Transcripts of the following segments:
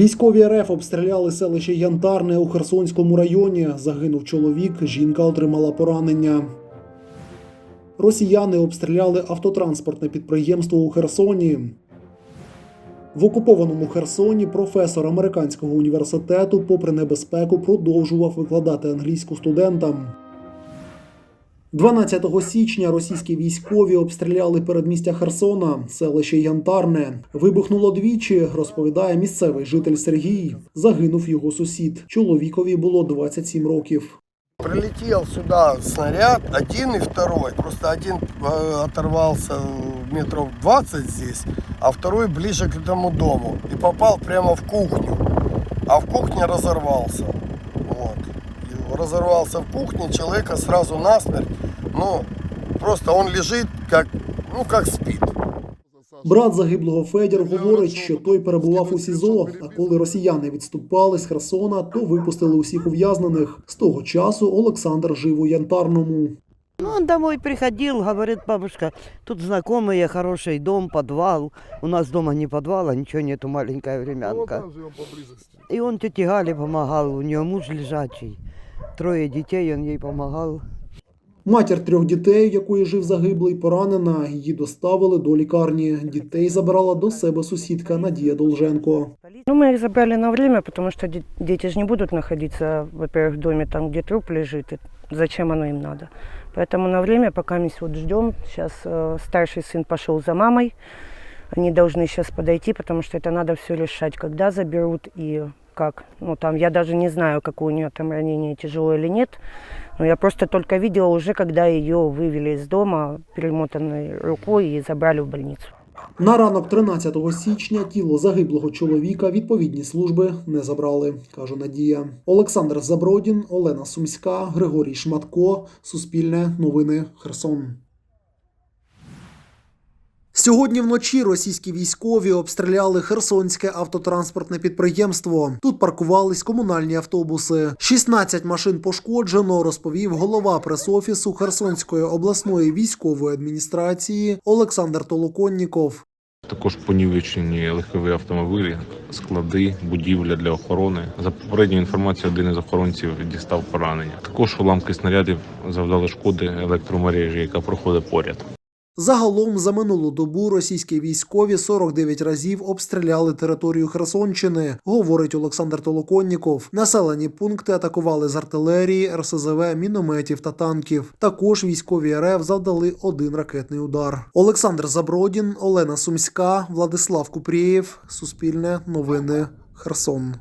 Військові РФ обстріляли селище Янтарне у Херсонському районі. Загинув чоловік, жінка отримала поранення. Росіяни обстріляли автотранспортне підприємство у Херсоні. В окупованому Херсоні професор американського університету, попри небезпеку, продовжував викладати англійську студентам. 12 січня російські військові обстріляли передмістя Херсона, селище Янтарне. Вибухнуло двічі, розповідає місцевий житель Сергій. Загинув його сусід. Чоловікові було 27 років. Прилетел сюда снаряд, один и второй. Просто один э, оторвался метров 20 здесь, а второй ближе к этому дому. И попал прямо в кухню. А в кухне разорвался. Разорвался в кухне, человека сразу насмерть. Ну, просто он лежит, как, ну, как спит. Брат загиблого Федір говорить, що той перебував у СІЗО. А коли росіяни відступали з Херсона, то випустили усіх ув'язнених. З того часу Олександр жив у Янтарному. Ну, он домой приходил, говорит, бабушка, тут знакомые, хороший дом, подвал. У нас дома не подвал, а ничего нету, маленькая времянка. И он тете Гале помогал, у нее муж лежачий Трое детей, он ей помогал. Матір трьох дітей, у якої жив загиблий, поранена. Її доставили до лікарні. Дітей забрала до себе сусідка Надія Долженко. Ну, мы их забрали на время, потому что де- дети же не будут находиться, во-первых, в доме, там, где труп лежит. И зачем оно им надо? Поэтому на время, пока мы вот ждем, сейчас э, старший сын пошел за мамой. Они должны сейчас подойти, потому что это надо все решать, когда заберут и как. Ну, там, я даже не знаю, какое у нее там ранение, тяжелое или нет. Но я просто только видела уже, когда ее вывели из дома, перемотанной рукой, и забрали в больницу. На ранок 13 січня тіло загиблого чоловіка відповідні служби не забрали, каже Надія. Олександр Забродін, Олена Сумська, Григорій Шматко. Суспільне новини Херсон. Сьогодні вночі російські військові обстріляли Херсонське автотранспортне підприємство. Тут паркувались комунальні автобуси. 16 машин пошкоджено, розповів голова прес-офісу Херсонської обласної військової адміністрації Олександр Толоконніков. Також понівечені легкові автомобілі, склади, будівля для охорони. За попередньою інформацією, один із охоронців дістав поранення. Також уламки снарядів завдали шкоди електромережі, яка проходить поряд. Загалом за минулу добу російські військові 49 разів обстріляли територію Херсонщини, говорить Олександр Толоконніков. Населені пункти атакували з артилерії, РСЗВ, мінометів та танків. Також військові РФ завдали один ракетний удар. Олександр Забродін, Олена Сумська, Владислав Купрієв. Суспільне новини Херсон.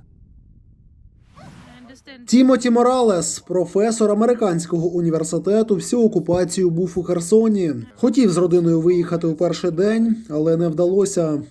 Тімоті Моралес, професор американського університету, всю окупацію був у Херсоні. Хотів з родиною виїхати у перший день, але не вдалося.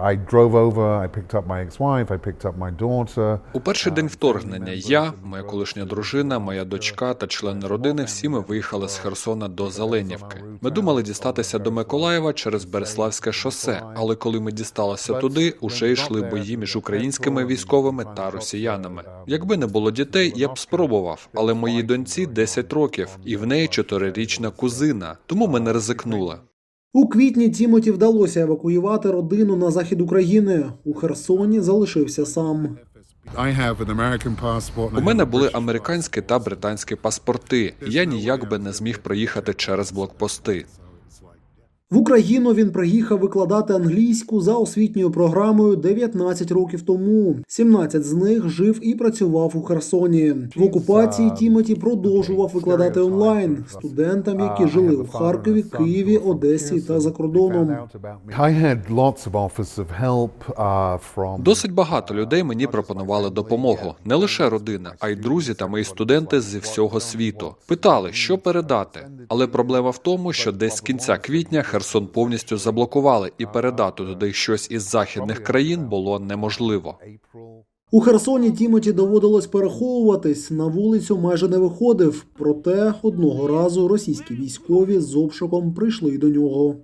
I drove over, I picked up my ex-wife, I picked up my daughter. У перший день вторгнення я, моя колишня дружина, моя дочка та члени родини всі ми виїхали з Херсона до Зеленівки. Ми думали дістатися до Миколаєва через Береславське шосе, але коли ми дісталися туди, уже йшли бої між українськими військовими та росіянами. Якби не було дітей, я б спробував, але моїй доньці 10 років, і в неї чотирирічна кузина, тому ми не ризикнули. У квітні Тімоті вдалося евакуювати родину на захід України. У Херсоні залишився сам. У мене були американські та британські паспорти. Я ніяк би не зміг проїхати через блокпости. В Україну він приїхав викладати англійську за освітньою програмою 19 років тому. 17 з них жив і працював у Херсоні. В окупації Тімоті продовжував викладати онлайн студентам, які жили у Харкові, Києві, Одесі та за кордоном. Uh, Досить багато людей мені пропонували допомогу, не лише родина, а й друзі та мої студенти зі всього світу. Питали, що передати. Але проблема в тому, що десь з кінця квітня Херсон повністю заблокували, і передати туди щось із західних країн було неможливо. У Херсоні Тімоті доводилось переховуватись. На вулицю майже не виходив. Проте одного разу російські військові з обшуком прийшли до нього.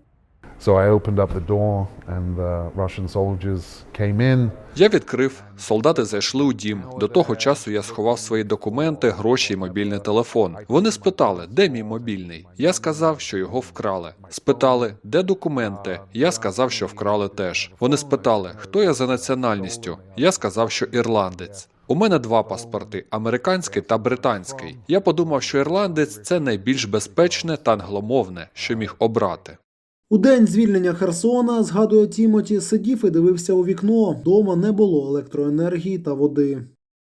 Я відкрив, солдати зайшли у дім. До того часу я сховав свої документи, гроші і мобільний телефон. Вони спитали, де мій мобільний. Я сказав, що його вкрали. Спитали, де документи. Я сказав, що вкрали теж. Вони спитали, хто я за національністю. Я сказав, що ірландець. У мене два паспорти американський та британський. Я подумав, що ірландець це найбільш безпечне та англомовне, що міг обрати. У день звільнення Херсона, згадує Тімоті, сидів і дивився у вікно. Дома не було електроенергії та води.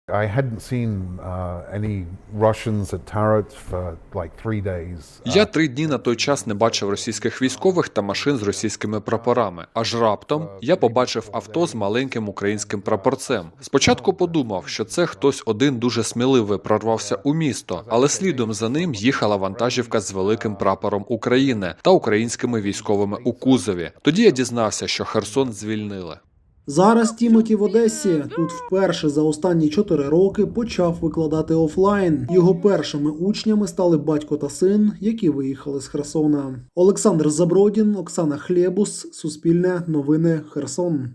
I hadn't seen uh, any Russians at Tarat for like three days. Я три дні на той час не бачив російських військових та машин з російськими прапорами. Аж раптом я побачив авто з маленьким українським прапорцем. Спочатку подумав, що це хтось один дуже сміливий прорвався у місто, але слідом за ним їхала вантажівка з великим прапором України та українськими військовими у кузові. Тоді я дізнався, що Херсон звільнили. Зараз Тімоті в Одесі тут вперше за останні чотири роки почав викладати офлайн. Його першими учнями стали батько та син, які виїхали з Херсона. Олександр Забродін, Оксана Хлєбус, Суспільне новини Херсон.